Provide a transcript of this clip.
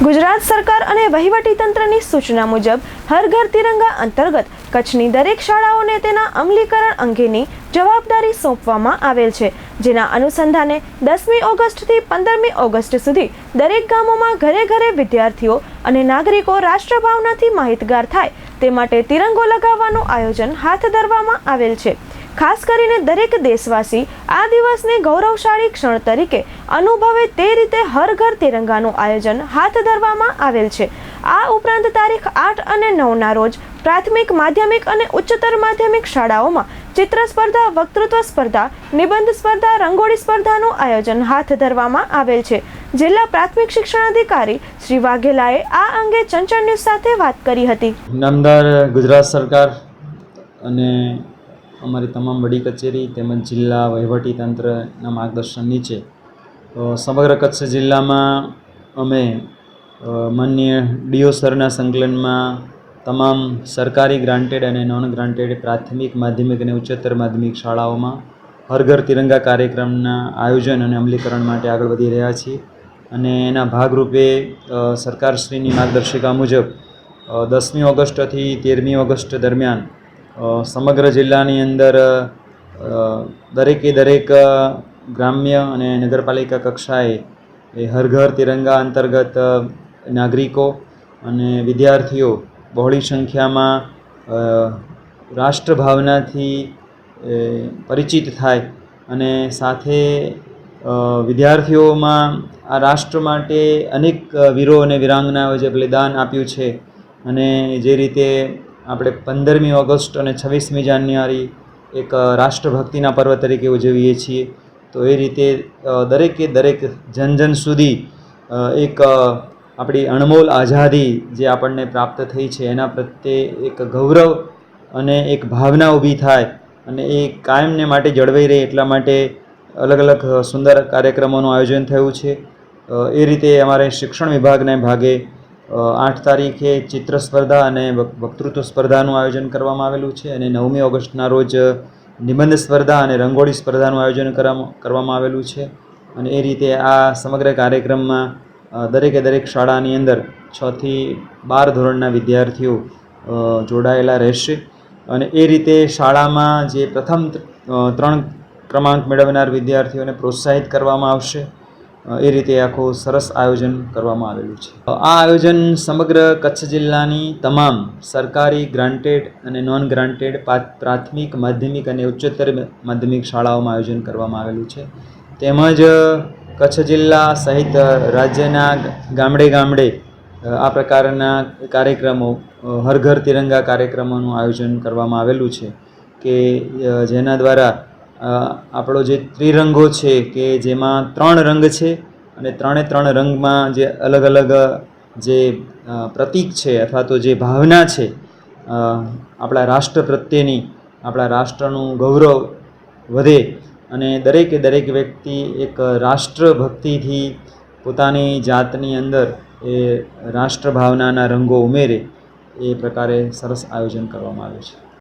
ગુજરાત સરકાર અને વહીવટીતંત્રની સૂચના મુજબ, હર ઘર તિરંગા અંતર્ગત કચ્છની દરેક શાળાઓને તેના અમલીકરણ અંગેની જવાબદારી સોંપવામાં આવેલ છે, જેના અનુસંધાને દસમી ઓગસ્ટથી પંદરમી ઓગસ્ટ સુધી દરેક ગામોમાં ઘરે ઘરે વિદ્યાર્થીઓ અને નાગરિકો રાષ્ટ્રભાવનાથી માહિતગાર થાય તે માટે તિરંગો લગાવવાનું આયોજન હાથ ધરવામાં આવેલ છે. ખાસ કરીને દરેક દેશવાસી આ દિવસને ગૌરવશાળી ક્ષણ તરીકે અનુભવે તે રીતે હર ઘર તિરંગાનું આયોજન હાથ ધરવામાં આવેલ છે. આ ઉપરાંત તારીખ આઠ અને નવના રોજ પ્રાથમિક, માધ્યમિક અને ઉચ્ચતર માધ્યમિક શાળાઓમાં ચિત્ર સ્પર્ધા, વક્તૃત્વ સ્પર્ધા, નિબંધ સ્પર્ધા, રંગોળી સ્પર્ધાનું આયોજન હાથ ધરવામાં આવેલ છે. જિલ્લા પ્રાથમિક શિક્ષણાધિકારી શ્રી વાઘેલાએ આ અંગે ચંચળ ન્યૂઝ સાથે વાત કરી હતી. નામદાર ગુજરાત સરકાર અને અમારી તમામ વડી કચેરી તેમજ જિલ્લા વહીવટી તંત્રના માર્ગદર્શન નીચે સમગ્ર કચ્છ જિલ્લામાં અમે માન્ય ડીઓ સરના સંકલનમાં તમામ સરકારી ગ્રાન્ટેડ અને નોન ગ્રાન્ટેડ પ્રાથમિક, માધ્યમિક અને ઉચ્ચતર માધ્યમિક શાળાઓમાં હર ઘર તિરંગા કાર્યક્રમના આયોજન અને અમલીકરણ માટે આગળ વધી રહ્યા છીએ અને એના ભાગરૂપે સરકારશ્રીની માર્ગદર્શિકા મુજબ દસમી ઓગસ્ટથી તેરમી ઓગસ્ટ દરમિયાન સમગ્ર જિલ્લાની અંદર દરેકે દરેક ગ્રામ્ય અને નગરપાલિકા કક્ષાએ એ હર ઘર તિરંગા અંતર્ગત નાગરિકો અને વિદ્યાર્થીઓ બહોળી સંખ્યામાં રાષ્ટ્રભાવનાથી પરિચિત થાય અને સાથે વિદ્યાર્થીઓમાં આ રાષ્ટ્ર માટે અનેક વીરો અને વિરાંગનાઓ જે બલિદાન આપ્યું છે અને જે રીતે આપણે પંદરમી ઓગસ્ટ અને છવ્વીસમી જાન્યુઆરી એક રાષ્ટ્રભક્તિના પર્વ તરીકે ઉજવીએ છીએ. તો એ રીતે દરેકે દરેક જન જન સુધી એક આપણી અણમોલ આઝાદી જે આપણને પ્રાપ્ત થઈ છે, એના પ્રત્યે એક ગૌરવ અને એક ભાવના ઊભી થાય અને એ કાયમને માટે જળવાઈ રહે એટલા માટે અલગ અલગ સુંદર કાર્યક્રમોનું આયોજન થયું છે. એ રીતે અમારે શિક્ષણ વિભાગને ભાગે આઠ તારીખે ચિત્ર સ્પર્ધા અને વક્તૃત્વ સ્પર્ધાનું આયોજન કરવામાં આવેલું છે અને નવમી ઓગસ્ટના રોજ નિબંધ સ્પર્ધા અને રંગોળી સ્પર્ધાનું આયોજન કરવામાં આવેલું છે. અને એ રીતે આ સમગ્ર કાર્યક્રમમાં દરેકે દરેક શાળાની અંદર છથી બાર ધોરણના વિદ્યાર્થીઓ જોડાયેલા રહેશે. અને એ રીતે શાળામાં જે પ્રથમ ત્રણ ક્રમાંક મેળવનાર વિદ્યાર્થીઓને પ્રોત્સાહિત કરવામાં આવશે. એ રીતે આખું સરસ આયોજન કરવામાં આવેલું છે. આ આયોજન સમગ્ર કચ્છ જિલ્લાની તમામ સરકારી ગ્રાન્ટેડ અને નોન ગ્રાન્ટેડ પ્રાથમિક, માધ્યમિક અને ઉચ્ચતર માધ્યમિક શાળાઓમાં આયોજન કરવામાં આવેલું છે. તેમજ કચ્છ જિલ્લા સહિત રાજ્યના ગામડે ગામડે આ પ્રકારના કાર્યક્રમો હર ઘર તિરંગા કાર્યક્રમોનું આયોજન કરવામાં આવેલું છે કે જેના દ્વારા આપણો જે ત્રિરંગો છે કે જેમાં ત્રણ રંગ છે અને ત્રણે ત્રણ રંગમાં જે અલગ અલગ જે પ્રતીક છે અથવા તો જે ભાવના છે આપણા રાષ્ટ્ર પ્રત્યેની, આપણા રાષ્ટ્રનું ગૌરવ વધે અને દરેકે દરેક વ્યક્તિ એક રાષ્ટ્રભક્તિથી પોતાની જાતની અંદર એ રાષ્ટ્રભાવનાના રંગો ઉમેરે એ પ્રકારે સરસ આયોજન કરવામાં આવ્યું છે.